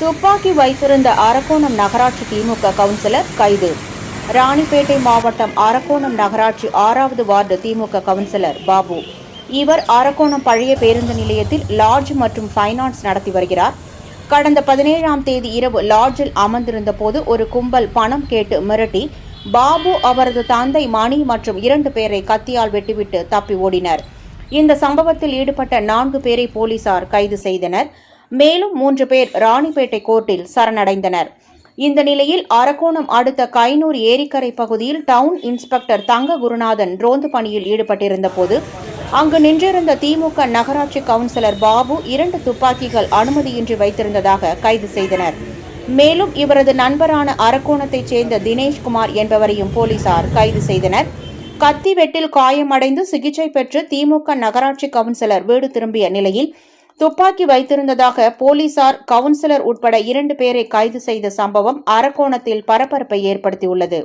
துப்பாக்கி வைத்திருந்த அரக்கோணம் நகராட்சி திமுக கவுன்சிலர் கைது. ராணிப்பேட்டை மாவட்டம் அரக்கோணம் நகராட்சி ஆறாவது வார்டு திமுக கவுன்சிலர் பாபு. இவர் அரக்கோணம் பழைய பேருந்து நிலையத்தில் லாட்ஜ் மற்றும் ஃபைனான்ஸ் நடத்தி வருகிறார். கடந்த பதினேழாம் தேதி இரவு லாட்ஜில் அமர்ந்திருந்த போது ஒரு கும்பல் பணம் கேட்டு மிரட்டி பாபு அவரது தந்தை மணி மற்றும் இரண்டு பேரை கத்தியால் வெட்டிவிட்டு தப்பி ஓடினர். இந்த சம்பவத்தில் ஈடுபட்ட நான்கு பேரை போலீசார் கைது செய்தனர். மேலும் மூன்று பேர் ராணிப்பேட்டை கோர்ட்டில் சரணடைந்தனர். இந்த நிலையில் அரக்கோணம் அடுத்த கைனூர் ஏரிக்கரை பகுதியில் டவுன் இன்ஸ்பெக்டர் தங்க குருநாதன் ரோந்து பணியில் ஈடுபட்டிருந்த போது அங்கு நின்றிருந்த திமுக நகராட்சி கவுன்சிலர் பாபு இரண்டு துப்பாக்கிகள் அனுமதியின்றி வைத்திருந்ததாக கைது செய்தனர். மேலும் இவரது நண்பரான அரக்கோணத்தைச் சேர்ந்த தினேஷ்குமார் என்பவரையும் போலீசார் கைது செய்தனர். கத்தி வெட்டில் காயமடைந்து சிகிச்சை பெற்று திமுக நகராட்சி கவுன்சிலர் வீடு திரும்பிய நிலையில் துப்பாக்கி வைத்திருந்ததாக போலீசார் கவுன்சிலர் உட்பட இரண்டு பேரை கைது செய்த சம்பவம் அரக்கோணத்தில் பரபரப்பை ஏற்படுத்தியுள்ளது.